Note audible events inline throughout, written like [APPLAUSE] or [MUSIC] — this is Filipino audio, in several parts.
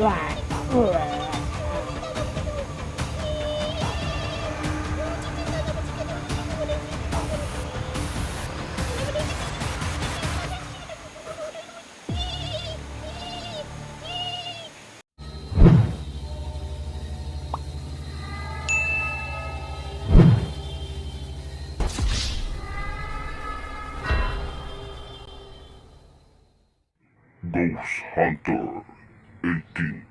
Wow. Ghost Hunter 18.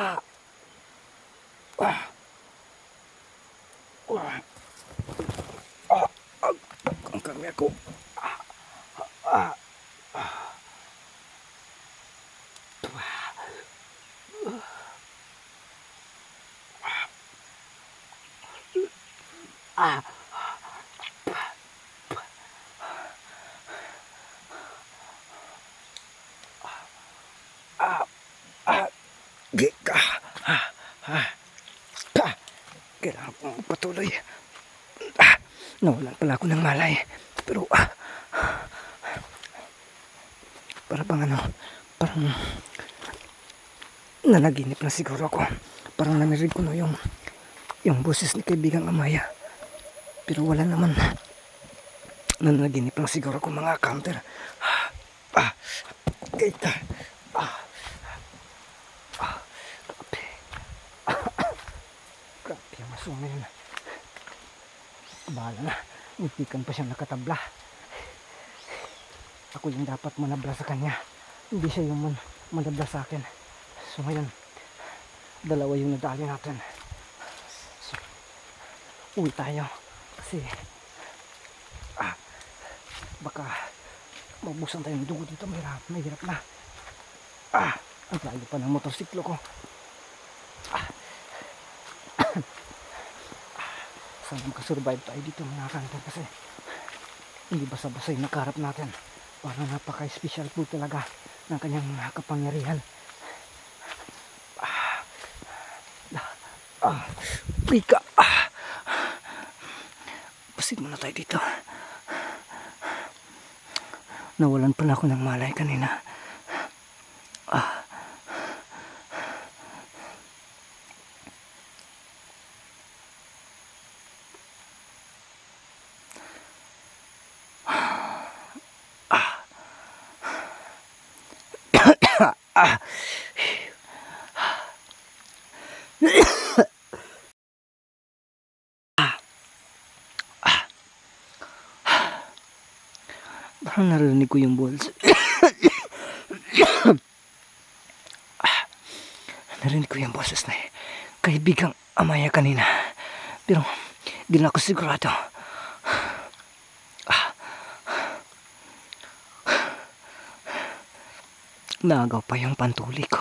Ah. Ah. Ang kami ako. Ah. Ah. Ah. Ah. Ah. Gika. Ah. Ah. Ah. Kailangan kong patuloy. Ah. Pala ako ng malay. Pero, ah. Para bang ano, parang nanaginip na siguro ako. Parang nanirig ko no yung yung boses ni kaibigang Amaya. Pero wala naman. Nanaginip lang siguro ako mga counter. Ah, kita. Ah, ah, grabe. Ah, grabe ang masungay na. Bahala na. Muntikan pa siyang nakatabla. Ako yung dapat manabla sa kanya. Hindi siya yung man manabla sa akin. So ngayon, dalawa yung nadali natin. So, uwi tayo. Kasi, ah, baka mabusan tayo ng dugo dito. Mahirap, mahirap na. Ah, ang layo pa ng motorsiklo ko. Sana makasurvive tayo dito mga kantan kasi hindi basa-basa yung nakarap natin. Parang napaka-special po talaga ng kanyang kapangyarihan. Ah, ah, Rika ah, pasid muna tayo dito. Nawalan pala ako ng malay kanina. Ah. Parang narinig ko yung balls. [COUGHS] narinig ko yung boses na kaibigang Amaya kanina. Pero di na ako sigurado. Nagaw pa yung pantuli ko.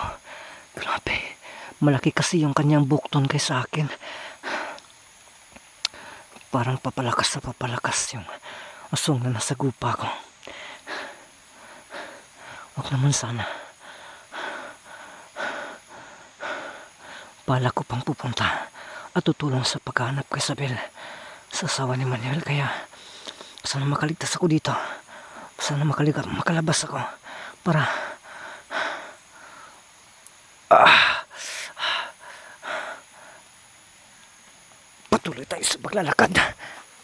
Grabe. Malaki kasi yung kanyang bukton kay sa akin. Parang papalakas sa papalakas yung asong na nasa gupa ko. Naman sana. Bala ko pang pupunta at tutulong sa paghahanap kay Isabel sa asawa ni Manuel kaya sana makaligtas ako dito. Sana makaliga, makalabas ako para patuloy tayo sa paglalakad.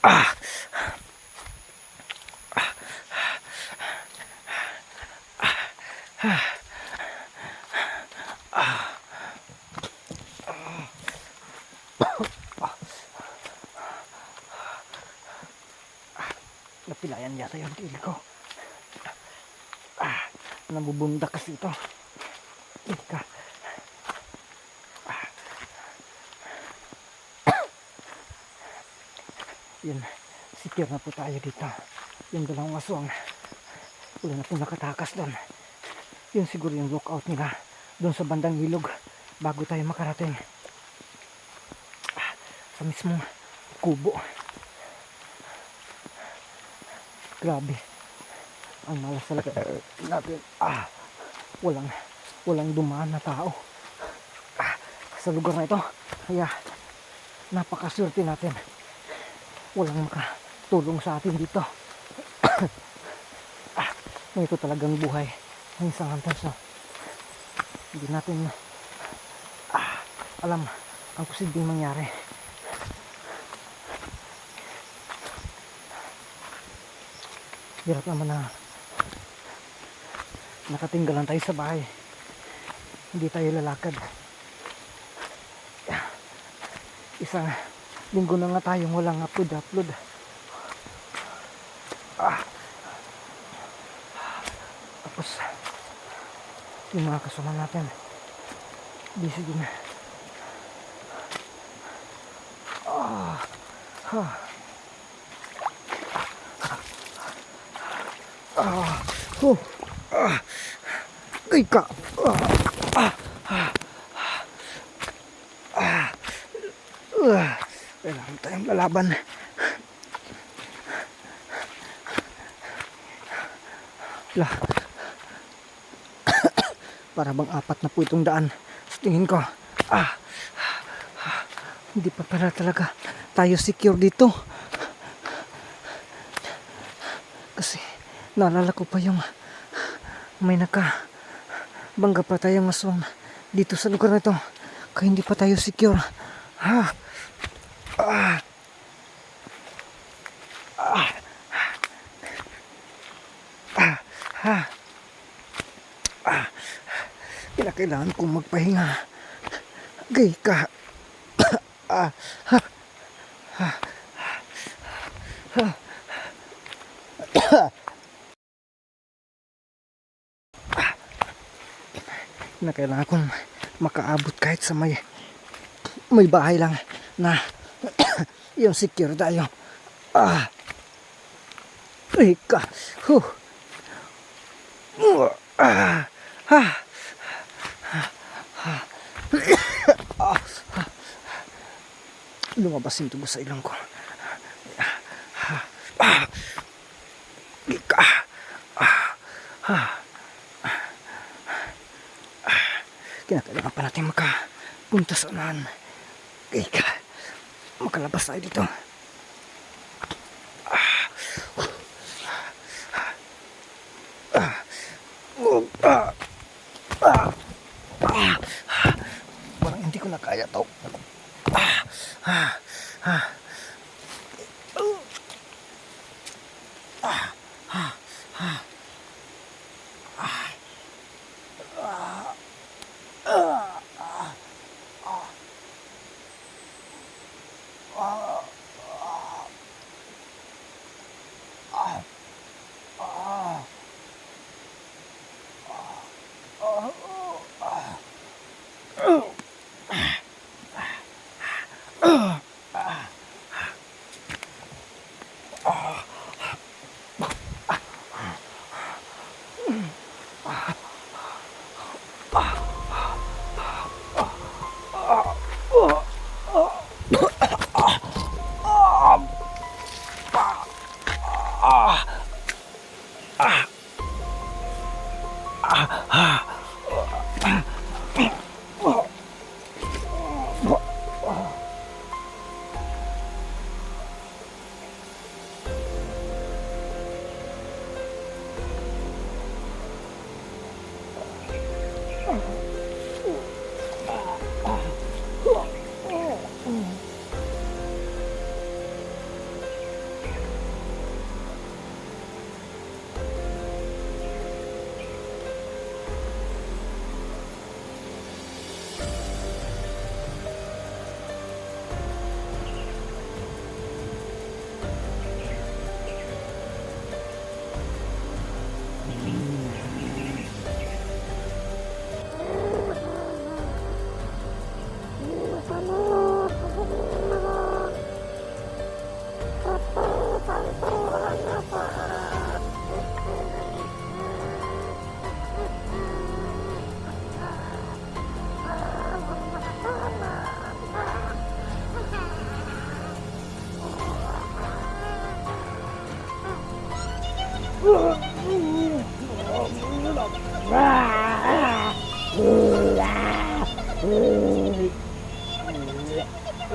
Ah! Napilayan yata yung tili ko. Ah, nabubunda kasi ito. Ika. Yun, secure na po tayo dito. Yung dalawang aswang. Wala na po nakatakas doon. Yun siguro yung lookout nila. Doon sa bandang ilog. Bago tayo makarating. Ah, sa mismong kubo. Grabe. Ang malas talaga natin. Ah, walang, walang dumaan na tao. Ah, sa lugar na ito. Kaya, napakaswerte natin walang makatulong sa atin dito. [COUGHS] ah, ito talagang buhay ng isang antas. No? Hindi natin ah, alam ang posibleng mangyari. Hirap naman na nakatinggalan tayo sa bahay. Hindi tayo lalakad. Isang linggo na nga tayong walang upload upload ah. tapos yung mga kasama natin busy din ah. ah. Ah. Oh. Ay ka. Ah. Ah. Ah. Ah. Ah. Kailangan tayong lalaban. Lah. Para bang apat na po itong daan. Sa tingin ko. Ah. Hindi pa pala talaga tayo secure dito. Kasi naalala ko pa yung may naka bangga pa tayong aswang dito sa lugar na ito. Kaya hindi pa tayo secure. Ha? Ah. Ah. Ah. Ah. Ah. Kinakailangan kong magpahinga. Gay ka. [COUGHS] Ah. Ha. Ha. Ha. Kinakailangan kong makaabot kahit sa may may bahay lang na yung secure tayo. Ah. Ika. Huh. Ah. Ah. Ah. Lumabas yung tubo sa ilong ko. Ah. Ika. Ah. Ah. Kinakailangan pa natin makapunta sa unahan. Ika. Makalabas tayo dito. Ah. Ah. Ah. Parang hindi ko na kaya to. Oh!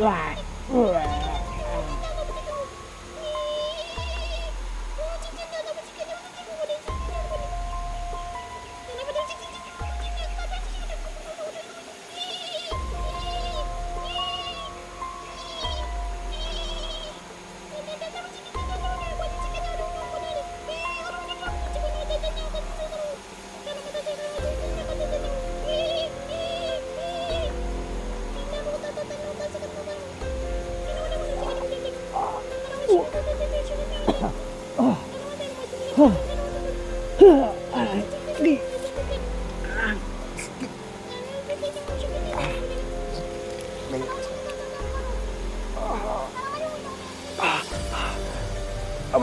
Right.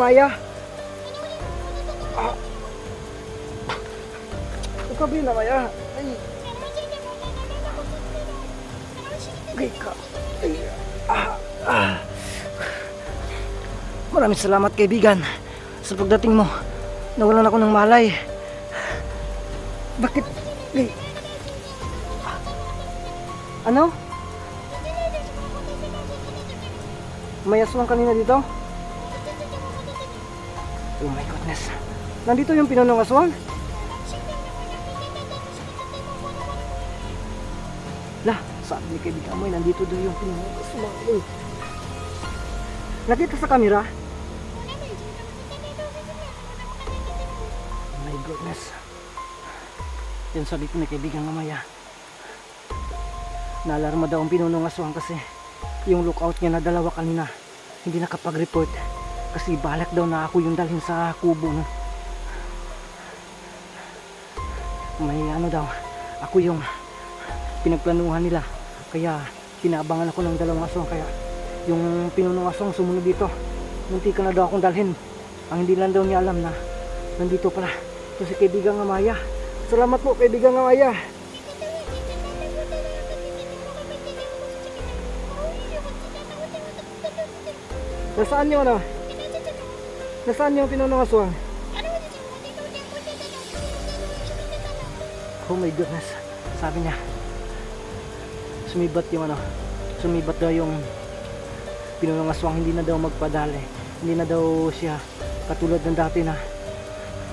Amaya! Ah. Ikaw ba yun, Amaya? Ay, Ay, ka. Ay, ah, ah. Maraming salamat kaibigan sa pagdating mo. Nawalan ako ng malay. Bakit? Ay. Ano? May aswang kanina dito? Oh my goodness. Nandito yung pinunong aswang? Lah, sabi ni kaibigan mo, nandito daw yung pinunong aswang. Eh. Nakita sa kamera? Oh my goodness. Yan sabi ko ni kaibigan mamaya. Naalarma daw ang pinunong aswang kasi yung lookout niya na dalawa kanina hindi nakapag-report kasi balak daw na ako yung dalhin sa kubo no? may ano daw ako yung pinagplanuhan nila. Kaya pinabangan ako ng dalawang aswang. Kaya yung pinunong aswang sumunod dito. Munti ka na daw akong dalhin. Ang hindi lang daw niya alam na nandito pala. Ito si kaibigang Amaya. Salamat po kaibigang Amaya. Nasaan yung ano nasaan yung pinunong aswang Oh my goodness. Sabi niya, sumibat yung ano, sumibat daw yung aswang, hindi na daw magpadali. Hindi na daw siya katulad ng dati na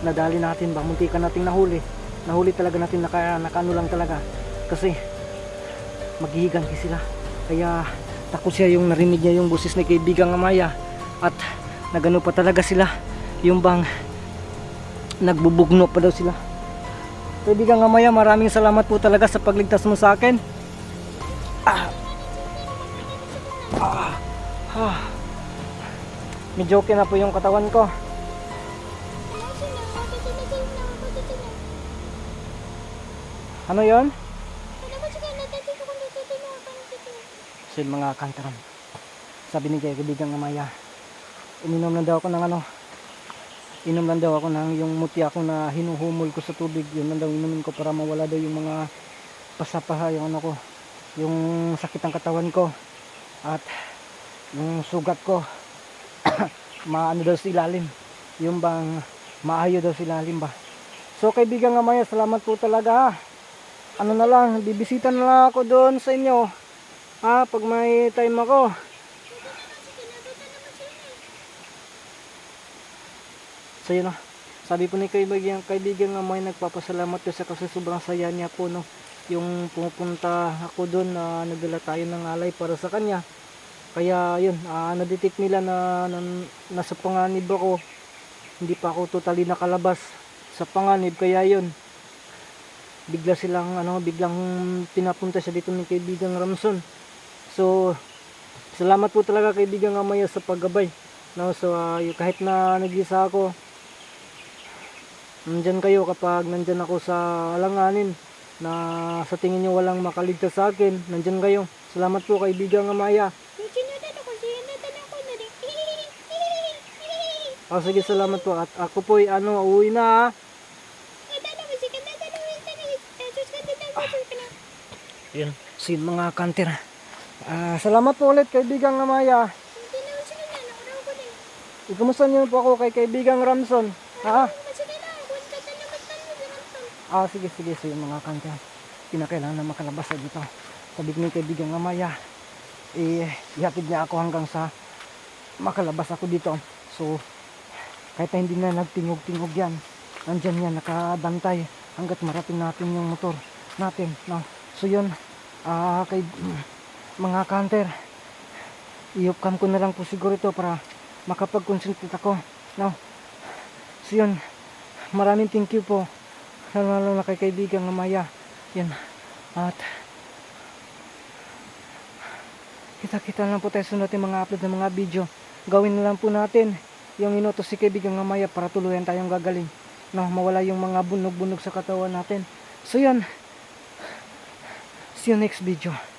nadali natin ba, munti ka nating nahuli. Nahuli talaga natin, naka, nakaano lang talaga. Kasi maghihiganti sila. Kaya takot siya yung narinig niya yung boses ni kaibigang Amaya. At nagano pa talaga sila. Yung bang nagbubugno pa daw sila. Kaibigan nga Maya, maraming salamat po talaga sa pagligtas mo sa akin. Ah. Ah. Ah. Medyo okay na po yung katawan ko. Ano yon? Sa mga kantaran. Sabi ni kaibigan nga Maya, uminom na daw ako ng ano, inom lang daw ako ng yung mutya ko na hinuhumol ko sa tubig yun lang daw inumin ko para mawala daw yung mga pasapaha yung ano ko yung sakit ng katawan ko at yung sugat ko [COUGHS] maano daw sa ilalim yung bang maayo daw sa ilalim ba so kaibigan nga maya salamat po talaga ha ano na lang, bibisita na lang ako doon sa inyo. Ha, pag may time ako. So yun na. Sabi po ni kaibigan, kaibigan nga may nagpapasalamat ko sa kasi sobrang saya niya po no. Yung pumupunta ako doon na nagdala tayo ng alay para sa kanya. Kaya yun, ah, nadetect nila na, na nasa panganib ako. Hindi pa ako totally nakalabas sa panganib kaya yun. Bigla silang ano, biglang pinapunta siya dito ng kaibigang Ramson. So salamat po talaga kaibigang Amaya sa paggabay. No, so ah, yung kahit na nag-isa ako, nandyan kayo kapag nandyan ako sa alanganin na sa tingin nyo walang makaligtas sa akin, nandyan kayo. Salamat po kaibigang Amaya. O sige, salamat po. At ako po ay ano, uwi na ha. Yun. Yun mga kanter. Ah, salamat po ulit kaibigang Amaya. Ikumusta niyo po ako kay kaibigang Ramson. Ha? Ah, sige, sige. So yung mga kanter. Pinakailangan na makalabas na dito. Sabi ko ni kaibigang Amaya. Eh, ihatid niya ako hanggang sa makalabas ako dito. So, kahit na hindi na nagtingog-tingog yan, nandyan yan, nakabantay hanggat marating natin yung motor natin. No? So yun, ah kay [CLEARS THROAT] mga kanter, iupcam ko na lang po siguro ito para makapag-concentrate ako. No? So yun, maraming thank you po. Lalo na kay kaibigang Maya. Yan. At kita-kita lang po tayo sunod yung mga upload ng mga video. Gawin na lang po natin yung inutos si kaibigang Maya para tuluyan tayong gagaling. No, mawala yung mga bunog-bunog sa katawan natin. So yun. See you next video.